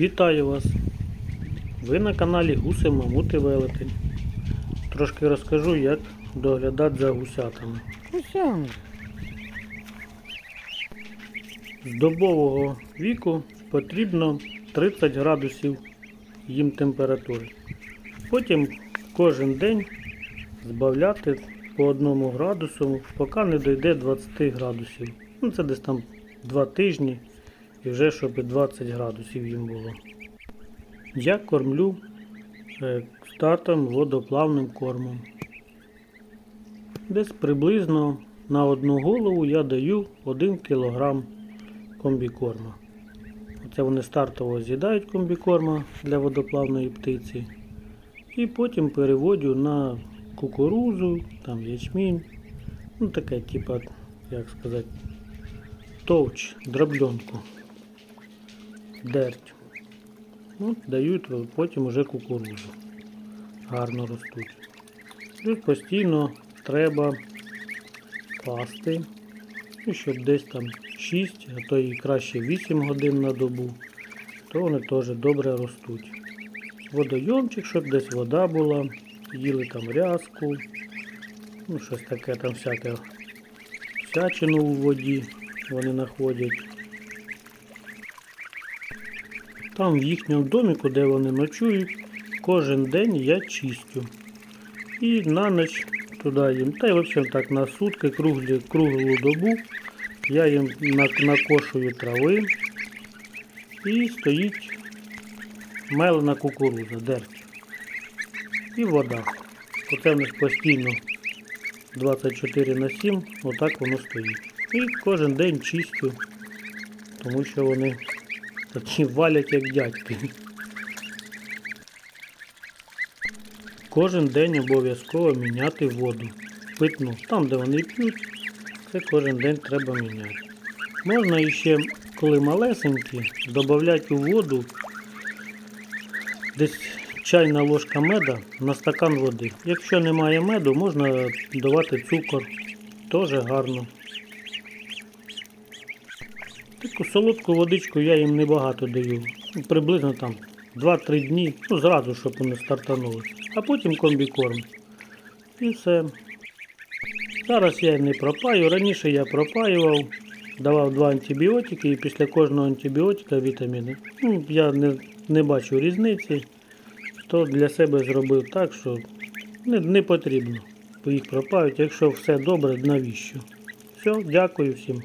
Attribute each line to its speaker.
Speaker 1: Вітаю вас! Ви на каналі Гуси Мамути Велетень. Трошки розкажу, як доглядати за гусятами.
Speaker 2: Гусям.
Speaker 1: З добового віку потрібно 30 градусів їм температури. Потім кожен день збавляти по одному градусу, поки не дійде 20 градусів. Ну, це десь там 2 тижні і вже щоб 20 градусів їм було. Я кормлю е, статом водоплавним кормом. Десь приблизно на одну голову я даю 1 кг комбікорма. Оце вони стартово з'їдають комбікорма для водоплавної птиці. І потім переводю на кукурузу, там ячмінь. Ну таке, типа, як сказати, товч, дробленку. Дерть. От дають потім уже кукурузу. Гарно ростуть. Тут постійно треба пасти, ну, щоб десь там 6, а то і краще 8 годин на добу, то вони теж добре ростуть. Водойомчик, щоб десь вода була, їли там рязку, ну щось таке там всяке всячину у воді вони знаходять. Там в їхньому доміку, де вони ночують, кожен день я чистю. І на ніч туди їм, та й взагалі так на сутки, круглі, круглу добу я їм накошую трави і стоїть мелена кукуруза, дерть. І вода. Оце в них постійно 24 на 7, отак воно стоїть. І кожен день чистю, тому що вони такі валять як дядьки. Кожен день обов'язково міняти воду. Питну. Там, де вони п'ють, це кожен день треба міняти. Можна іще, коли малесенькі, додати у воду десь чайна ложка меда на стакан води. Якщо немає меду, можна давати цукор. Теж гарно. Таку солодку водичку я їм небагато даю. Приблизно там 2-3 дні, ну зразу, щоб вони стартанули. А потім комбікорм. І все. Зараз я не пропаю. Раніше я пропаював, давав два антибіотики і після кожного антибіотика вітаміни. Ну, я не, не бачу різниці. То для себе зробив так, що не, не потрібно. Їх пропають. Якщо все добре, навіщо? Все, дякую всім.